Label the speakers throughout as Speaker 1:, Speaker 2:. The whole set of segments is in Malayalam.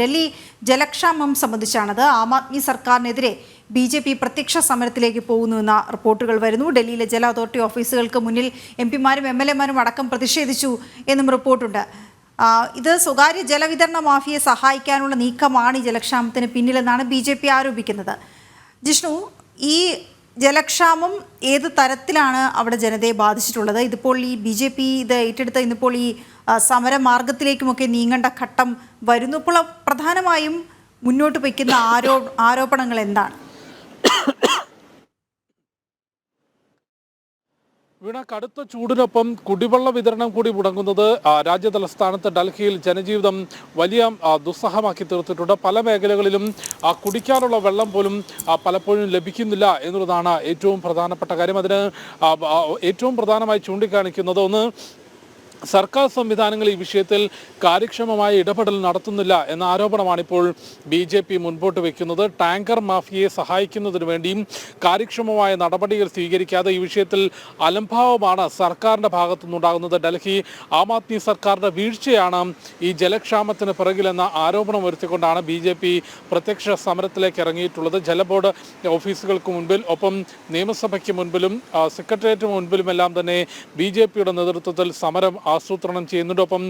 Speaker 1: ഡൽഹി ജലക്ഷാമം സംബന്ധിച്ചാണത് ആം ആദ്മി സർക്കാരിനെതിരെ ബി ജെ പി പ്രത്യക്ഷ സമരത്തിലേക്ക് പോകുന്നുവെന്ന റിപ്പോർട്ടുകൾ വരുന്നു. ഡൽഹിയിലെ ജല അതോറിറ്റി ഓഫീസുകൾക്ക് മുന്നിൽ എം പിമാരും എം എൽ എമാരും അടക്കം പ്രതിഷേധിച്ചു എന്നും റിപ്പോർട്ടുണ്ട്. ഇത് സ്വകാര്യ ജലവിതരണ മാഫിയെ സഹായിക്കാനുള്ള നീക്കമാണ് ഈ ജലക്ഷാമത്തിന് പിന്നിലെന്നാണ് ബി ജെ പി ആരോപിക്കുന്നത്. ജിഷ്ണു ഈ ജലക്ഷാമം ഏത് തരത്തിലാണ് അവിടെ ജനതയെ ബാധിച്ചിട്ടുള്ളത്? ഇതിപ്പോൾ ഈ ബി ജെ പി ഇത് ഏറ്റെടുത്ത ഇന്നിപ്പോൾ ഈ സമരമാർഗത്തിലേക്കുമൊക്കെ നീങ്ങേണ്ട ഘട്ടം വരുന്നു. ഇപ്പോൾ പ്രധാനമായും മുന്നോട്ട് വയ്ക്കുന്ന ആരോ ആരോപണങ്ങൾ എന്താണ്?
Speaker 2: വീണ കടുത്ത ചൂടിനൊപ്പം കുടിവെള്ള വിതരണം കൂടി മുടങ്ങുന്നത് രാജ്യ തലസ്ഥാനത്ത് ഡൽഹിയിൽ ജനജീവിതം വലിയ ദുസ്സഹമാക്കി തീർത്തിട്ടുണ്ട്. പല മേഖലകളിലും കുടിക്കാനുള്ള വെള്ളം പോലും പലപ്പോഴും ലഭിക്കുന്നില്ല എന്നുള്ളതാണ് ഏറ്റവും പ്രധാനപ്പെട്ട കാര്യം. അതിന് ഏറ്റവും പ്രധാനമായി ചൂണ്ടിക്കാണിക്കുന്നത് ഒന്ന് സർക്കാർ സംവിധാനങ്ങൾ ഈ വിഷയത്തിൽ കാര്യക്ഷമമായ ഇടപെടൽ നടത്തുന്നില്ല എന്ന ആരോപണമാണ് ഇപ്പോൾ ബി ജെ പി മുൻപോട്ട് വെക്കുന്നത്. ടാങ്കർ മാഫിയയെ സഹായിക്കുന്നതിന് വേണ്ടിയും കാര്യക്ഷമമായ നടപടികൾ സ്വീകരിക്കാതെ ഈ വിഷയത്തിൽ അലംഭാവമാണ് സർക്കാരിന്റെ ഭാഗത്തുനിന്നുണ്ടാകുന്നത്. ഡൽഹി ആം ആദ്മി സർക്കാരിന്റെ വീഴ്ചയാണ് ഈ ജലക്ഷാമത്തിന് പിറകിലെന്ന ആരോപണം വരുത്തിക്കൊണ്ടാണ് ബി ജെ പി പ്രത്യക്ഷ സമരത്തിലേക്ക് ഇറങ്ങിയിട്ടുള്ളത്. ജലബോർഡ് ഓഫീസുകൾക്ക് മുൻപിൽ ഒപ്പം നിയമസഭയ്ക്ക് മുൻപിലും സെക്രട്ടേറിയറ്റ് മുൻപിലുമെല്ലാം തന്നെ ബി ജെ പിയുടെ നേതൃത്വത്തിൽ സമരം ആസൂത്രണം ചെയ്യുന്നതോടൊപ്പം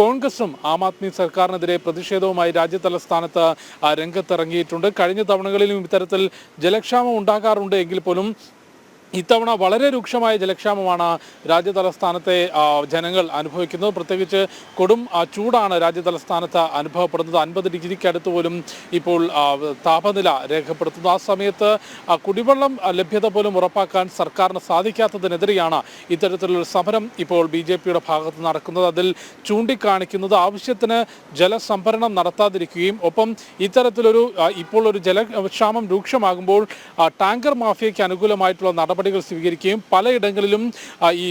Speaker 2: കോൺഗ്രസും ആം ആദ്മി സർക്കാരിനെതിരെ പ്രതിഷേധവുമായി രാജ്യതലസ്ഥാനത്ത് രംഗത്തിറങ്ങിയിട്ടുണ്ട്. കഴിഞ്ഞ തവണകളിലും ഇത്തരത്തിൽ ജലക്ഷാമം ഉണ്ടാകാറുണ്ട് എങ്കിൽ പോലും ഇത്തവണ വളരെ രൂക്ഷമായ ജലക്ഷാമമാണ് രാജ്യതലസ്ഥാനത്തെ ജനങ്ങൾ അനുഭവിക്കുന്നത്. പ്രത്യേകിച്ച് കൊടും ചൂടാണ് രാജ്യ തലസ്ഥാനത്ത് അനുഭവപ്പെടുന്നത്. അൻപത് ഡിഗ്രിക്ക് അടുത്ത് പോലും ഇപ്പോൾ താപനില രേഖപ്പെടുത്തുന്നു. ആ സമയത്ത് കുടിവെള്ളം ലഭ്യത പോലും ഉറപ്പാക്കാൻ സർക്കാരിന് സാധിക്കാത്തതിനെതിരെയാണ് ഇത്തരത്തിലുള്ള സമരം ഇപ്പോൾ ബി ജെ പിയുടെ ഭാഗത്ത് നടക്കുന്നത്. അതിൽ ചൂണ്ടിക്കാണിക്കുന്നത് ആവശ്യത്തിന് ജലസംഭരണം നടത്താതിരിക്കുകയും ഒപ്പം ഇത്തരത്തിലൊരു ഇപ്പോൾ ഒരു ജലക്ഷാമം രൂക്ഷമാകുമ്പോൾ ടാങ്കർ മാഫിയയ്ക്ക് അനുകൂലമായിട്ടുള്ള നടപടികൾ സ്വീകരിക്കുകയും പലയിടങ്ങളിലും ഈ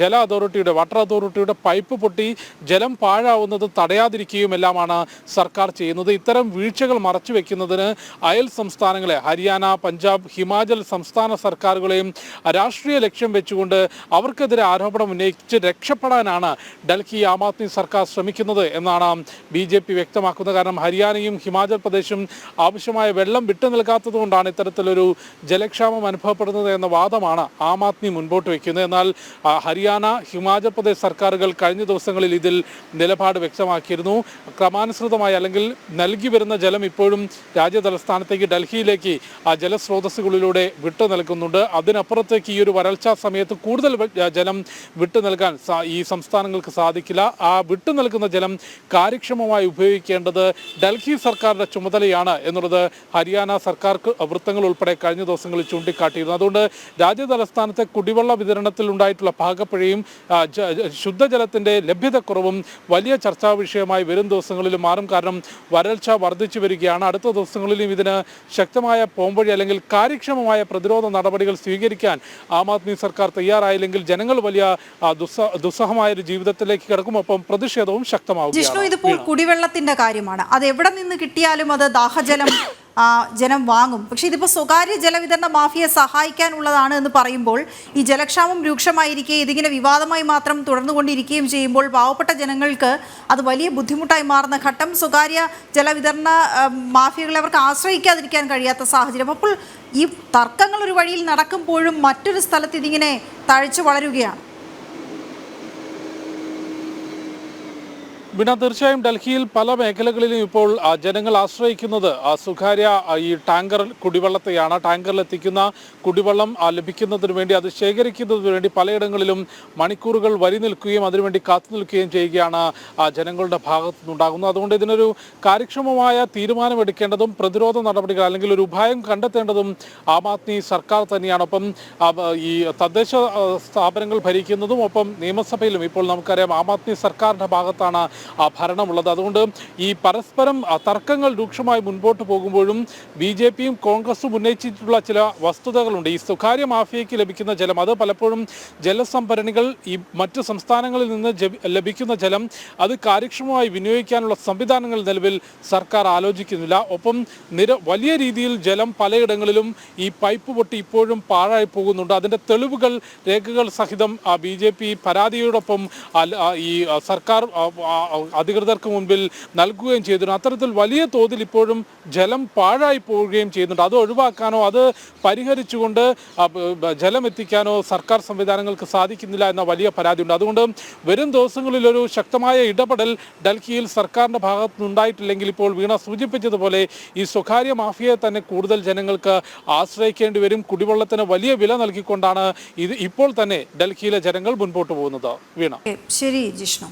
Speaker 2: ജല അതോറിറ്റിയുടെ വാട്ടർ അതോറിറ്റിയുടെ പൈപ്പ് പൊട്ടി ജലം പാഴാവുന്നത് തടയാതിരിക്കുകയും എല്ലാമാണ് സർക്കാർ ചെയ്യുന്നത്. ഇത്തരം വീഴ്ചകൾ മറച്ചു വെക്കുന്നതിന് അയൽ സംസ്ഥാനങ്ങളെ ഹരിയാന പഞ്ചാബ് ഹിമാചൽ സംസ്ഥാന സർക്കാരുകളെയും രാഷ്ട്രീയ ലക്ഷ്യം വെച്ചുകൊണ്ട് അവർക്കെതിരെ ആരോപണം ഉന്നയിച്ച് രക്ഷപ്പെടാനാണ് ഡൽഹി ആം ആദ്മി സർക്കാർ ശ്രമിക്കുന്നത് എന്നാണ് ബി ജെ പി വ്യക്തമാക്കുന്നത്. കാരണം ഹരിയാനയും ഹിമാചൽ പ്രദേശും ആവശ്യമായ വെള്ളം വിട്ടു നൽകാത്തതുകൊണ്ടാണ് ഇത്തരത്തിലൊരു ജലക്ഷാമം അനുഭവപ്പെടുന്നത് എന്ന വാദമാണ് ആം ആദ്മി മുൻപോട്ട് വയ്ക്കുന്നത് എന്നാൽ ഹരിയാന ഹിമാചൽ പ്രദേശ് സർക്കാരുകൾ കഴിഞ്ഞ ദിവസങ്ങളിൽ ഇതിൽ നിലപാട് വ്യക്തമാക്കിയിരുന്നു. ക്രമാനുസൃതമായി അല്ലെങ്കിൽ നൽകി വരുന്ന ജലം ഇപ്പോഴും രാജ്യ തലസ്ഥാനത്തേക്ക് ഡൽഹിയിലേക്ക് ആ ജലസ്രോതസ്സുകളിലൂടെ വിട്ടു നൽകുന്നുണ്ട്. അതിനപ്പുറത്തേക്ക് ഈ ഒരു വരൾച്ചാ സമയത്ത് കൂടുതൽ ജലം വിട്ടു നൽകാൻ ഈ സംസ്ഥാനങ്ങൾക്ക് സാധിക്കില്ല. ആ വിട്ടു നൽകുന്ന ജലം കാര്യക്ഷമമായി ഉപയോഗിക്കേണ്ടത് ഡൽഹി സർക്കാരിന്റെ ചുമതലയാണ് എന്നുള്ളത് ഹരിയാന സർക്കാർ വൃത്തങ്ങൾ ഉൾപ്പെടെ കഴിഞ്ഞ ദിവസങ്ങളിൽ ചൂണ്ടിക്കാട്ടിയിരുന്നു. അതുകൊണ്ട് രാജ്യ തലസ്ഥാനത്തെ കുടിവെള്ള വിതരണത്തിൽ ഉണ്ടായിട്ടുള്ള പാകപ്പിഴയും ശുദ്ധജലത്തിന്റെ ലഭ്യതക്കുറവും വലിയ ചർച്ചാ വിഷയമായി വരും ദിവസങ്ങളിൽ മാറും കാരണം വരൾച്ച വർദ്ധിച്ചു വരികയാണ്. അടുത്ത ദിവസങ്ങളിലും ഇതിന് ശക്തമായ പോംവഴി അല്ലെങ്കിൽ കാര്യക്ഷമമായ പ്രതിരോധ നടപടികൾ സ്വീകരിക്കാൻ ആം ആദ്മി സർക്കാർ തയ്യാറായില്ലെങ്കിൽ ജനങ്ങൾ വലിയ ദുസ്സഹമായ ഒരു ജീവിതത്തിലേക്ക് കിടക്കും. ഒപ്പം പ്രതിഷേധവും
Speaker 1: ജിഷ്ണു
Speaker 2: ശക്തമാവുകയാണ്
Speaker 1: ഇതിപ്പോൾ കുടിവെള്ളത്തിന്റെ കാര്യമാണ്. അത് എവിടെ നിന്ന് കിട്ടിയാലും അത് ദാഹജലം ജനം വാങ്ങും. പക്ഷേ ഇതിപ്പോൾ സ്വകാര്യ ജലവിതരണ മാഫിയെ സഹായിക്കാനുള്ളതാണ് എന്ന് പറയുമ്പോൾ ഈ ജലക്ഷാമം രൂക്ഷമായിരിക്കെ ഇതിങ്ങനെ വിവാദമായി മാത്രം തുടർന്നുകൊണ്ടിരിക്കുകയും ചെയ്യുമ്പോൾ പാവപ്പെട്ട ജനങ്ങൾക്ക് അത് വലിയ ബുദ്ധിമുട്ടായി മാറുന്ന ഘട്ടം സ്വകാര്യ ജലവിതരണ മാഫിയകളെ അവർക്ക് ആശ്രയിക്കാതിരിക്കാൻ കഴിയാത്ത സാഹചര്യം. അപ്പോൾ ഈ തർക്കങ്ങൾ ഒരു വഴിയിൽ നടക്കുമ്പോഴും മറ്റൊരു സ്ഥലത്ത് ഇതിങ്ങനെ തഴച്ചു വളരുകയാണ്.
Speaker 2: ബിന തീർച്ചയായും ഡൽഹിയിൽ പല മേഖലകളിലും ഇപ്പോൾ ജനങ്ങൾ ആശ്രയിക്കുന്നത് സ്വകാര്യ ഈ ടാങ്കർ കുടിവെള്ളത്തെയാണ്. ടാങ്കറിൽ എത്തിക്കുന്ന കുടിവെള്ളം ലഭിക്കുന്നതിന് വേണ്ടി അത് ശേഖരിക്കുന്നതിന് വേണ്ടി പലയിടങ്ങളിലും മണിക്കൂറുകൾ വരി നിൽക്കുകയും അതിനുവേണ്ടി കാത്തു നിൽക്കുകയും ചെയ്യുകയാണ് ജനങ്ങളുടെ ഭാഗത്തു നിന്നുണ്ടാകുന്നത് അതുകൊണ്ട് ഇതിനൊരു കാര്യക്ഷമമായ തീരുമാനമെടുക്കേണ്ടതും പ്രതിരോധ നടപടികൾ അല്ലെങ്കിൽ ഒരു ഉപായം കണ്ടെത്തേണ്ടതും ആം ആദ്മി സർക്കാർ തന്നെയാണ്. ഒപ്പം ഈ തദ്ദേശ സ്ഥാപനങ്ങൾ ഭരിക്കുന്നതും ഒപ്പം നിയമസഭയിലും ഇപ്പോൾ നമുക്കറിയാം ആം ആദ്മി സർക്കാരിന്റെ ഭാഗത്താണ് ഭരണമുള്ളത്. അതുകൊണ്ട് ഈ പരസ്പരം തർക്കങ്ങൾ രൂക്ഷമായി മുൻപോട്ട് പോകുമ്പോഴും ബി ജെ പിയും കോൺഗ്രസും ഉന്നയിച്ചിട്ടുള്ള ചില വസ്തുതകളുണ്ട്. ഈ സ്വകാര്യ മാഫിയയ്ക്ക് ലഭിക്കുന്ന ജലം അത് പലപ്പോഴും ജലസംഭരണികൾ ഈ മറ്റ് സംസ്ഥാനങ്ങളിൽ നിന്ന് ലഭിക്കുന്ന ജലം അത് കാര്യക്ഷമമായി വിനിയോഗിക്കാനുള്ള സംവിധാനങ്ങൾ നിലവിൽ സർക്കാർ ആലോചിക്കുന്നില്ല. ഒപ്പം നിര വലിയ രീതിയിൽ ജലം പലയിടങ്ങളിലും ഈ പൈപ്പ് പൊട്ടി ഇപ്പോഴും പാഴായി പോകുന്നുണ്ട്. അതിന്റെ തെളിവുകൾ രേഖകൾ സഹിതം ബി ജെ പി പരാതിയോടൊപ്പം ഈ സർക്കാർ അധികൃതർക്ക് മുൻപിൽ നൽകുകയും ചെയ്തിരുന്നു. അത്തരത്തിൽ വലിയ തോതിൽ ഇപ്പോഴും ജലം പാഴായി പോവുകയും ചെയ്യുന്നുണ്ട്. അത് ഒഴിവാക്കാനോ അത് പരിഹരിച്ചുകൊണ്ട് ജലം എത്തിക്കാനോ സർക്കാർ സംവിധാനങ്ങൾക്ക് സാധിക്കുന്നില്ല എന്ന വലിയ പരാതിയുണ്ട്. അതുകൊണ്ട് വരും ദിവസങ്ങളിൽ ഒരു ശക്തമായ ഇടപെടൽ ഡൽഹിയിൽ സർക്കാരിന്റെ ഭാഗത്തുനിന്നുണ്ടായിട്ടില്ലെങ്കിൽ ഇപ്പോൾ വീണ സൂചിപ്പിച്ചതുപോലെ ഈ സ്വകാര്യ മാഫിയയെ തന്നെ കൂടുതൽ ജനങ്ങൾക്ക് ആശ്രയിക്കേണ്ടി വരും. കുടിവെള്ളത്തിന് വലിയ വില നൽകിക്കൊണ്ടാണ് ഇത് ഇപ്പോൾ തന്നെ ഡൽഹിയിലെ ജനങ്ങൾ മുൻപോട്ട് പോകുന്നത്. വീണ.
Speaker 1: ശരി ജിഷ്ണു.